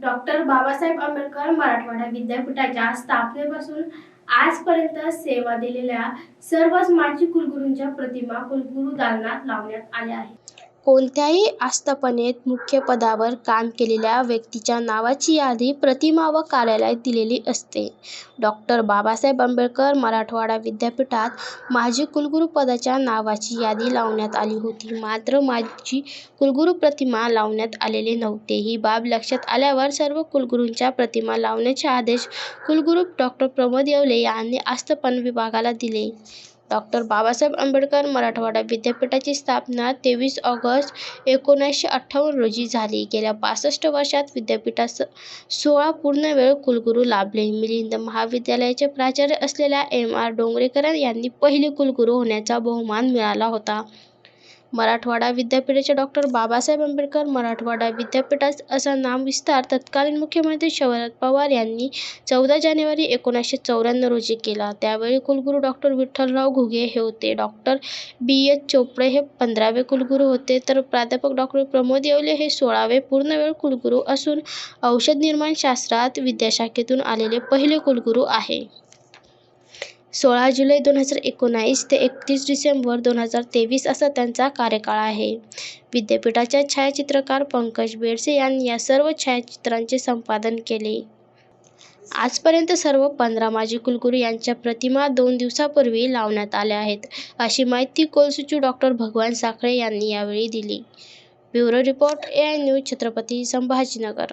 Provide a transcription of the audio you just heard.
Doctor Babasaheb Ambedkar Marathwada विद्यापीठाच्या स्थापनेपासून आजपर्यंत सेवा दिलेल्या सर्वच माजी कुलगुरूंच्या प्रतिमा कुलगुरू दालनात लावण्यात आल्या आहेत. कोणत्याही आस्थापनेत मुख्य पदावर काम केलेल्या व्यक्तीच्या नावाची यादी प्रतिमा व कार्यालयात दिलेली असते. डॉक्टर बाबासाहेब आंबेडकर मराठवाडा विद्यापीठात माजी कुलगुरू पदाच्या नावाची यादी लावण्यात आली होती. मात्र माजी कुलगुरू प्रतिमा लावण्यात आलेली नव्हते. ही बाब लक्षात आल्यावर सर्व कुलगुरूंच्या प्रतिमा लावण्याचे आदेश कुलगुरू डॉक्टर प्रमोद येवले यांनी आस्थापन विभागाला दिले. डॉक्टर बाबासाहेब आंबेडकर मराठवाडा विद्यापीठाची स्थापना तेवीस ऑगस्ट एकोणीसशे अठ्ठावन्न रोजी झाली. गेल्या पासष्ट वर्षात विद्यापीठास सोळा पूर्णवेळ कुलगुरू लाभले. मिलिंद महाविद्यालयाचे प्राचार्य असलेल्या एम आर डोंगरेकर यांनी पहिले कुलगुरू होण्याचा बहुमान मिळाला होता. मराठवाडा विद्यापीठाचे डॉक्टर बाबासाहेब आंबेडकर मराठवाडा विद्यापीठात असा नामविस्तार तत्कालीन मुख्यमंत्री शरद पवार यांनी चौदा जानेवारी एकोणीसशे चौऱ्याण्णव रोजी केला. त्यावेळी कुलगुरू डॉक्टर विठ्ठलराव घुगे हे होते. डॉक्टर बी एच चोपडे हे पंधरावे कुलगुरू होते. तर प्राध्यापक डॉक्टर प्रमोद येवले हे सोळावे पूर्णवेळ कुलगुरू असून औषध निर्माण शास्त्रात विद्याशाखेतून आलेले पहिले कुलगुरू आहे. सोळा जुलै दोन हजार एकोणीस ते एकतीस डिसेंबर दोन हजार तेवीस असा त्यांचा कार्यकाळ आहे. विद्यापीठाच्या छायाचित्रकार पंकज बेडसे यांनी या सर्व छायाचित्रांचे संपादन केले. आजपर्यंत सर्व पंधरा माजी कुलगुरू यांच्या प्रतिमा दोन दिवसापूर्वी लावण्यात आल्या आहेत अशी माहिती कुलसचिव डॉक्टर भगवान साखळे यांनी यावेळी दिली. Bureau report A I news Chhatrapati Sambhajinagar.